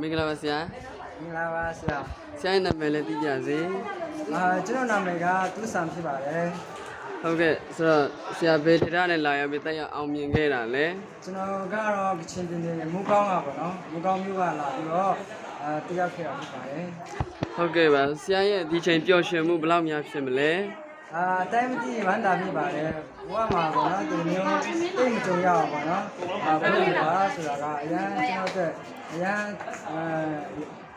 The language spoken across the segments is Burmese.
မင်္ဂလာပါဆရာမင်္ဂလာပါဆရာဆရာရဲ့နာမည်လည်းသိကြစေအာကျွန်တော်နာမည်ကသူဆန်ဖြစ်ပါတယ်ဟုတ်ကဲ့ဆိုတော့ဆရာဘယ်ဒေတာနဲ့လာရောက်ပြီးတက်ရောက်အောင်မြင်ခဲ့တာလဲကျွန်တော်ကတော့ကချင်ပြည်နယ်မူကောင်းကပေါ့နော်မူကောင်းမြို့ကလာပြီးတော့အာတရားခဲ့တာဖြစ်ပါတယ်ဟုတ်ကဲ့ပါဆရာရဲ့ဒီချိန်ပျော်ရွှင်မှုဘယ်လောက်များဖြစ်မလဲအာတိုင်းမတိဝမ်းသာဖြစ်ပါတယ် ဘဝမှာပေါ့နော်ဒီမျိုးအိမ်မကြုံရအောင်ပေါ့နော်အာဘုရားပါဆိုတာကအရန်ကျွန်တော်တို့အရန်အာ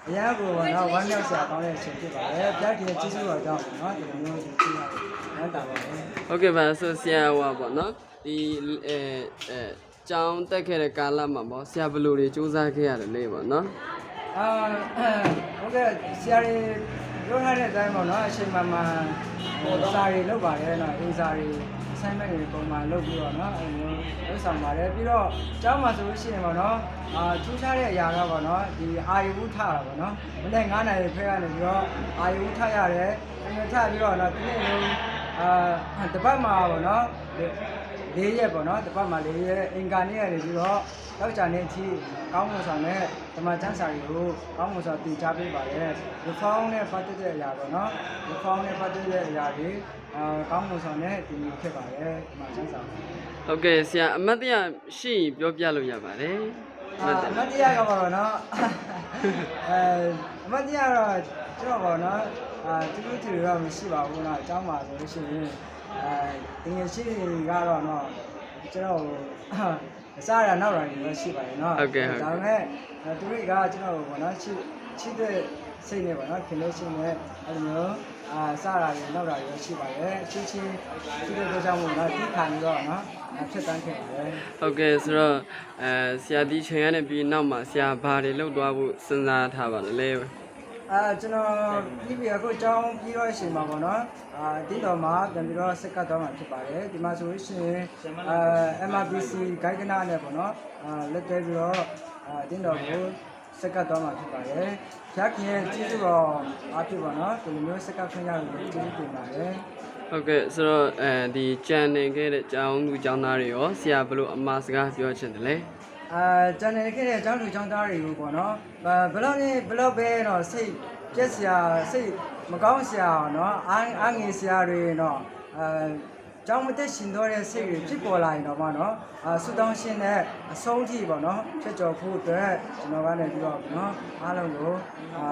အရန်ကိုပေါ့နော်ဝမ်းမြောက်စရာကောင်းတဲ့အချိန်ဖြစ်ပါတယ်ပြည့်တည်ကျေးဇူးတော်ကြောင့်ပေါ့နော်ဒီလိုမျိုးဒီကြည့်ရတယ်ဝမ်းသာပါတယ်ဟုတ်ကဲ့ပါဆိုဆရာဟောပေါ့နော်ဒီအဲအဲကျောင်းတက်ခဲ့တဲ့ကာလမှာပေါ့ဆရာဘယ်လိုတွေစူးစမ်းခဲ့ရတယ်လဲပေါ့နော်အာဟုတ်ကဲ့ဆရာကြီးပြောထားတဲ့အတိုင်းပေါ့နော်အချိန်မှမှဟိုစာရီလုပ်ပါတယ်နော်အင်စာရီ assignment တွေပုံမှန်လုပ်ပြီးတော့နော်အဲလိုလုပ်ဆောင်ပါတယ်ပြီးတော့ကျောင်းမှာဆိုလို့ရှိရင်ပေါ့နော်အာထူးခြားတဲ့အရာတော့ပေါ့နော်ဒီအာယုထတာပေါ့နော်မနေ့9နာရီခွဲကနေပြီးတော့အာယုထရတယ်အဲထပြီးတော့နော်ဒီနေ့လုံးအာတပတ်မှာပေါ့နော်လေးရက်ပေါ့နော်တပတ်မှာလေးရက်အင်္ဂါနေ့ကနေပြီးတော့ လောက်ကြနေအထိကောင်းမွန်ဆောင်တဲ့ဓမ္မကျမ်းစာတွေကိုကောင်းမွန်စွာသင်ကြားပေးပါတယ်ဒီဖောင်းနဲ့ပတ်သက်တဲ့အရာပေါ့နော်ဒီဖောင်းနဲ့ပတ်သက်တဲ့အရာတွေအာကောင်းမွန်ဆောင်တဲ့ဒီမျိုးဖြစ်ပါတယ်ဓမ္မကျမ်းစာ ဟုတ်ကဲ့ဆရာအမတ်တရားရှိရင်ပြောပြလို့ရပါတယ်အမ အာ တ်တ အမတ်တရားကပါတော့နော်အဲအမတ်တရားတော့ကျွန်တော်ပါနော်အာသူတို့သူတွေတော့မရှိပါဘူးနော်အเจ้าမှာဆိုလို့ရှိရင်အဲဒီငယ်ရှိတွေကတော့နော်ကျွန်တော် အစားရနောက်ရနေလို့ရှိပါတယ်နော်ဒါပေမဲ့သူတွေကကျွန်တော်ပေါ့နော်ချစ်ချစ်တဲ့စိတ်နဲ့ပေါ့နော်ခင်လို့ရှိနေအဲလိုမျိုးအာစားရတွေနောက်ရတွေရှိပါတယ်ချင်းချင်းသူတို့ကြောင့်မို့နော်ဒီခံပြီးတော့နော်ဖြစ်တန်းခဲ့ပါတယ်ဟုတ်ကဲ့ဆိုတော့အဲဆရာဒီချိန်ရနေပြီးနောက်မှာဆရာဘာတွေလုပ်သွားဖို့စဉ်းစားထားပါလဲ အာကျွန်တော်ပြီးပြီအခုအကြောင်းပြီးတော့ရှင်ပါပေါ့နော်အာဒီတော်မှာပြန်ပြီးတော့စက်ကတ်တော့မှာဖြစ်ပါတယ်ဒီမှာဆိုလို့ရှိရင်အာ MRBC ဂိုက်ကနာနဲ့ပေါ့နော်အာလက်တွဲပြီးတော့အာဒီတော်ကိုစက်ကတ်တော့မှာဖြစ်ပါတယ်ဖြတ်ခင်ရဲ့ကျေးဇူးတော်အားဖြစ်ပါနော်ဒီလိုမျိုးစက်ကတ်ခွင့်ရလို့ကျေးဇူးတင်ပါတယ်ဟုတ်ကဲ့ဆိုတော့အဲဒီကြံနေခဲ့တဲ့ကျောင်းသူကျောင်းသားတွေရောဆရာဘယ်လိုအမှားစကားပြောချင်တယ်လဲ အာကျန်နေခဲ့တဲ့အကြောင်းလူအကြောင်းသားတွေကိုပေါ့နော်အာဘယ်လောက်နေဘယ်လောက်ပဲတော့စိတ်ပြက်စရာစိတ်မကောင်းစရာနော်အားအားငယ်စရာတွေနော်အာ ကြောင်းမသက်ရှင်တော့တဲ့စိတ်တွေဖြစ်ပေါ်လာရင်တော့မနော်အာဆူတောင်းရှင်တဲ့အဆုံးထိပေါ့နော်ဖြစ်ကြော်ဖို့အတွက်ကျွန်တော်ကနေပြီးတော့နော်အားလုံးကိုအာ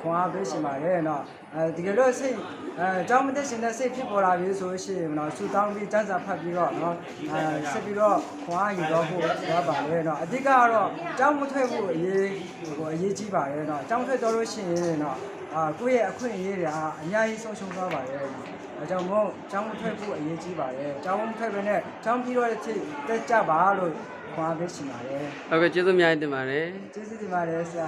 ခွန်အားပေးရှင်ပါတယ်နော်အဲဒီကလို့စိတ်အဲကြောင်းမသက်ရှင်တဲ့စိတ်ဖြစ်ပေါ်လာပြီဆိုလို့ရှိရင်နော်ဆူတောင်းပြီးစံစာဖတ်ပြီးတော့နော်အဲဆက်ပြီးတော့ခွန်အားယူတော့ဖို့ရပါတယ်နော်အဓိကကတော့ကြောင်းမထွက်ဖို့အရေးဟိုအရေးကြီးပါတယ်နော်ကြောင်းထွက်တော့လို့ရှိရင်နော် အာကိုယ့်ရဲ့အခွင့်အရေးတွေဟာအများကြီးဆုံးရှုံးသွားပါတယ်နော်အဲကြောင့်မို့ကျောင်းမထွက်ဖို့အရေးကြီးပါတယ်။ကျောင်းမထွက်ဘဲနဲ့ကျောင်းပြီးတော့တစ်ချိန်တက်ကြပါလို့ခွန်အားပေးရှင်ပါတယ်ဟုတ်ကဲ့ကျေးဇူးအများကြီးတင်ပါတယ်။ကျေးဇူးတင်ပါတယ်ဆရာ